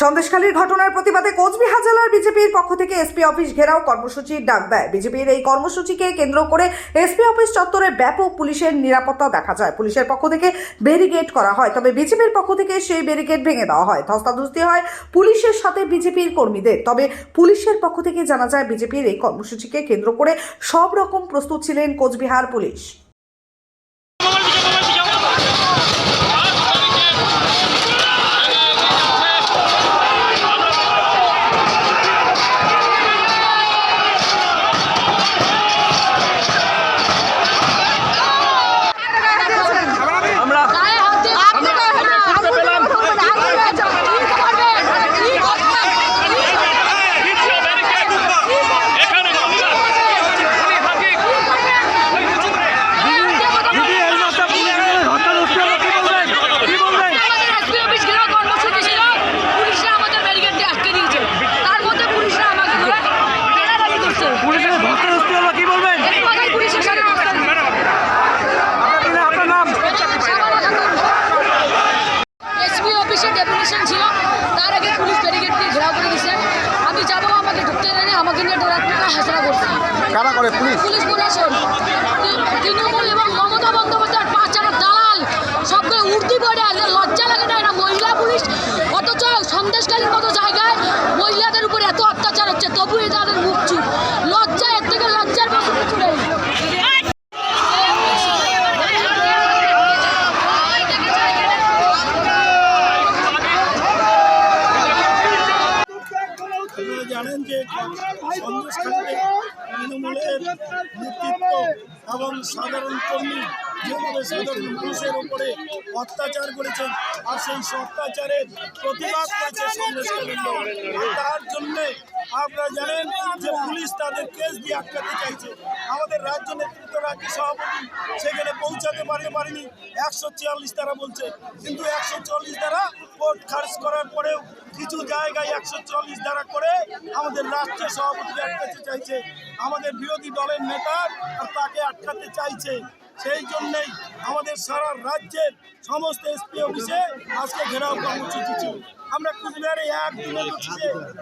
সন্দেশখালীর ঘটনার প্রতিবাদে কোচবিহার জেলার বিজেপির পক্ষ থেকে এসপি অফিস ঘেরাও কর্মসূচির ডাক দেয়। বিজেপির এই কর্মসূচিকে কেন্দ্র করে এসপি অফিস চত্বরে ব্যাপক পুলিশের নিরাপত্তা দেখা যায়। পুলিশের পক্ষ থেকে ব্যারিকেড করা হয়, তবে বিজেপির পক্ষ থেকে সেই ব্যারিকেড ভেঙে দেওয়া হয়। ধস্তাধস্তি হয় পুলিশের সাথে বিজেপির কর্মীদের। তবে পুলিশের পক্ষ থেকে জানা যায়, বিজেপির এই কর্মসূচিকে কেন্দ্র করে সব রকম প্রস্তুত ছিলেন কোচবিহার পুলিশ। আমাকে হাসরা করছে। কারা করে? পুলিশ? পুলিশ প্রশাসন তৃণমূল এবং মমতা বন্দ্যোপাধ্যায়ের পাঁচার দালাল সবগুলো উর্দি পড়ে আর লজ্জা লাগে না এরা মহিলা পুলিশ। অথচ সন্দেশকালীর মতো জায়গায় মহিলাদের উপরে এত অত্যাচার হচ্ছে তবু তাদের মুখ চুপ লজ্জা এর থেকে লজ্জার বসে কিছু নেই আপনারা জানেন যে সন্দেশখালীতে তৃণমূলের নেতৃত্ব এবং সাধারণ কর্মী যেভাবে সাধারণ মানুষের উপরে অত্যাচার করেছেন আর সেই অত্যাচারের প্রতিবাদ করেছে তার জন্যে আপনারা জানেন যে পুলিশ তাদের কেস দিয়ে আটকাতে চাইছে। আমাদের রাজ্য নেতৃত্ব রাজ্য সভাপতি সেখানে পৌঁছাতে পারতে পারেনি? একশো চুয়াল্লিশ তারা বলছে। কিন্তু একশো চল্লিশ দ্বারা কোর্ট খারিজ করার পরেও কিছু জায়গায় একশো চল্লিশ দ্বারা করে আমাদের রাষ্ট্রীয় সভাপতিকে আটকাতে চাইছে। আমাদের বিরোধী দলের নেতা আর তাকে আটকাতে চাইছে। সেই জন্যই আমাদের সারা রাজ্যের সমস্ত এসপি অফিসে আজকে ঘেরাও কর্মসূচি ছিল। আমরা কুচবিহারে এক দিনে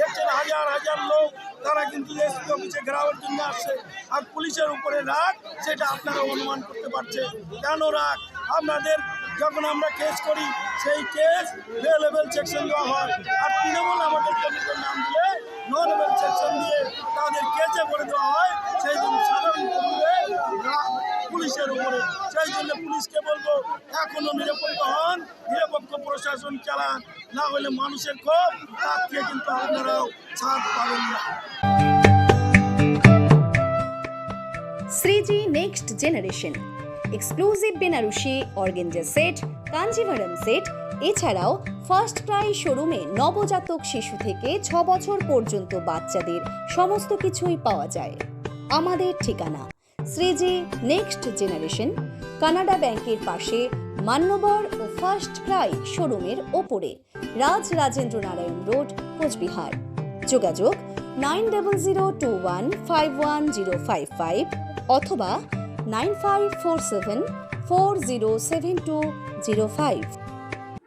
দেখছেন হাজার হাজার লোক, তারা কিন্তু এসপি অফিসে ঘেরাওয়ের জন্য আসছে। আর পুলিশের উপরে রাগ, সেটা আপনারা অনুমান করতে পারছে কেন রাগ? আপনাদের যখন আমরা কেস করি, সেই কেস লেভেল সেকশন দেওয়া হয়। আর তৃণমূল আমাদের কমিটির নাম দিলে নো দিয়ে তাদের কেসে করে দেওয়া হয়। সেই জন্য সাধারণ পুলিশের উপরে। সেই জন্য পুলিশকে বলব হন। নিরপেক্ষ প্রশাসন চালান না হলে মানুষের ক্ষোভ, তার থেকে কিন্তু আপনারাও ছাড় পাবেন না। Shreeji next generation. Exclusive Banarasi organza set Kanjivaram set, এছাড়াও ফার্স্ট ক্রাই শোরুমে নবজাতক শিশু থেকে ছ বছর পর্যন্ত বাচ্চাদের সমস্ত কিছুই পাওয়া যায়। আমাদের ঠিকানা, শ্রীজি নেক্সট জেনারেশন, কানাডা ব্যাংকের পাশে মান্যবর ও ফার্স্ট ক্রাই শোরুমের ওপরে, রাজ রাজেন্দ্র নারায়ণ রোড, কোচবিহার। যোগাযোগ nine double zero two one five one zero five five অথবা nine five four seven four zero seven two zero five.